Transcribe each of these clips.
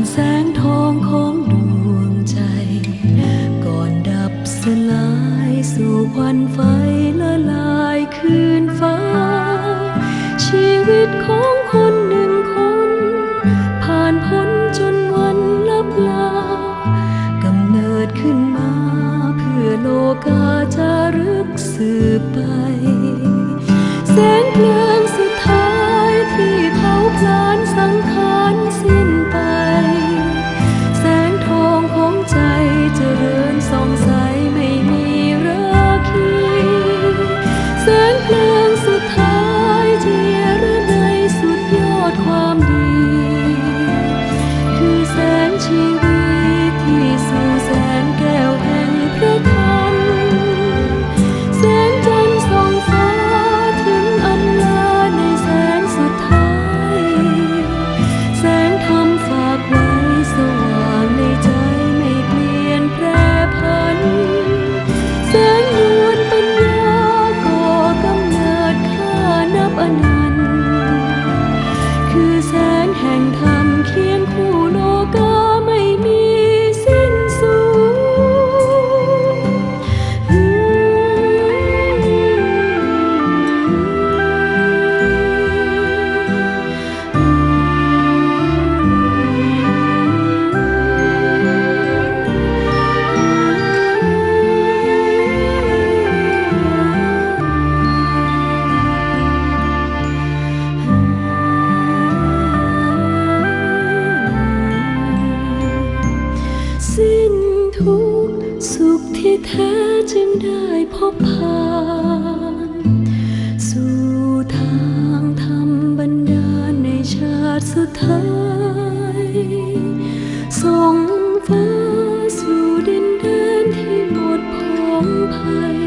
านแสงทองของดวงใจ ก่อนดับสลายสู่ควันไฟละลายคืนฟ้า ชีวิตของคนหนึ่งคน ผ่านพ้นจนวันลับลากำเนิดขึ้นมาเพื่อโลกาจะรึกสืบไป แสงเพลิง ชีวิตที่สู่แสงแก้วแห่งพระธรรมแสงจันทร์ส่องฟ้าถึงอำลาในแสงสุดท้าย แสงธรรมฝากไว้สว่างในใจไม่เปลี่ยนแปรผัน แสงนวลปัญญาก่อกำเนิดข้านับอนันต์คือแสงแห่งธรรม ที่แท้จึงได้พบผ่าน สู่ทางธรรมบันดาลในชาติสุดท้ายส่งฟ้าสู่ดินแดนที่หมดผองภัย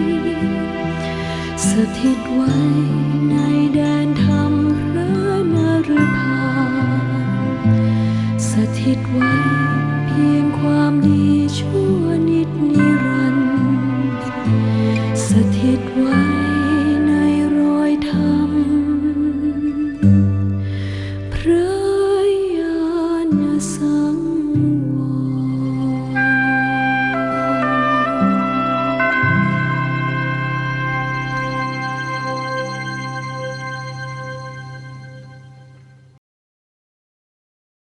สถิตไว้ในแดนธรรมพระนรพาสถิตไว้